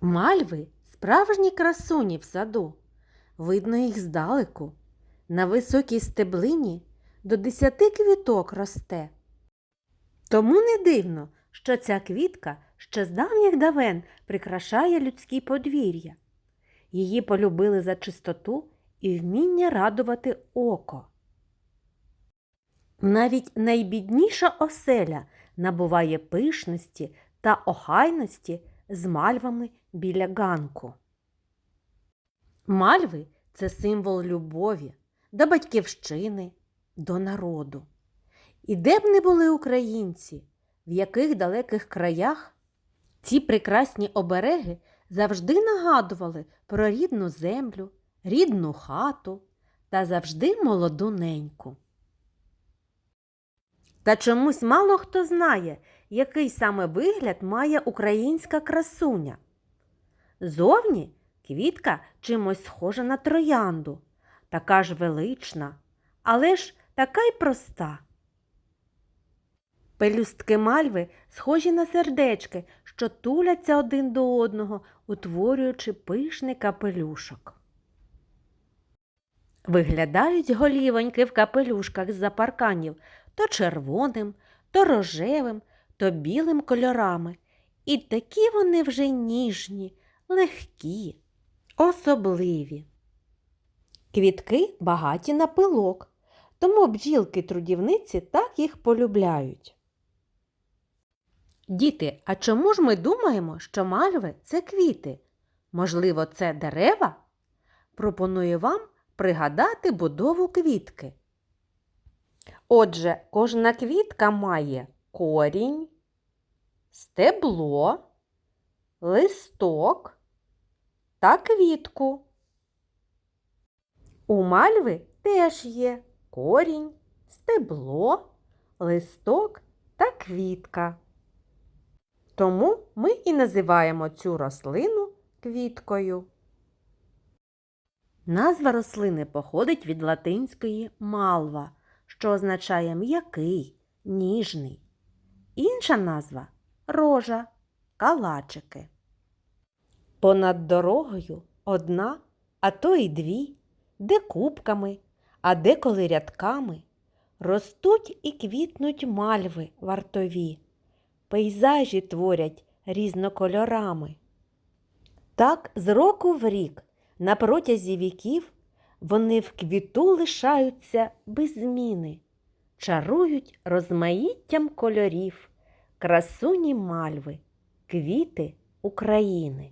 Мальви справжні красуні в саду. Видно їх здалеку. На високій стеблині до десяти квіток росте. Тому не дивно, що ця квітка ще з давніх давен прикрашає людські подвір'я. Її полюбили за чистоту і вміння радувати око. Навіть найбідніша оселя набуває пишності та охайності з мальвами біля ганку. Мальви це символ любові до батьківщини, до народу. І де б не були українці, в яких далеких краях ці прекрасні обереги завжди нагадували про рідну землю, рідну хату та завжди молоду неньку. Та чомусь мало хто знає, який саме вигляд має українська красуня. Зовні квітка чимось схожа на троянду, така ж велична, але ж така й проста. Пелюстки мальви схожі на сердечки, що туляться один до одного, утворюючи пишний капелюшок. Виглядають голівоньки в капелюшках з-за парканів то червоним, то рожевим, то білим кольорами. І такі вони вже ніжні, легкі, особливі. Квітки багаті на пилок, тому бджілки-трудівниці так їх полюбляють. Діти, а чому ж ми думаємо, що мальви це квіти? Можливо, це дерева? Пропоную вам пригадати будову квітки. Отже, кожна квітка має корінь, стебло, листок та квітку. У мальви теж є корінь, стебло, листок та квітка. Тому ми і називаємо цю рослину квіткою. Назва рослини походить від латинської малва, що означає м'який, ніжний. Інша назва рожа, калачики. Понад дорогою одна, а то й дві, де кубками, а деколи рядками, ростуть і квітнуть мальви вартові, пейзажі творять різнокольорами. Так з року в рік, на протязі віків, вони в квіту лишаються без зміни, чарують розмаїттям кольорів, красуні мальви, квіти України.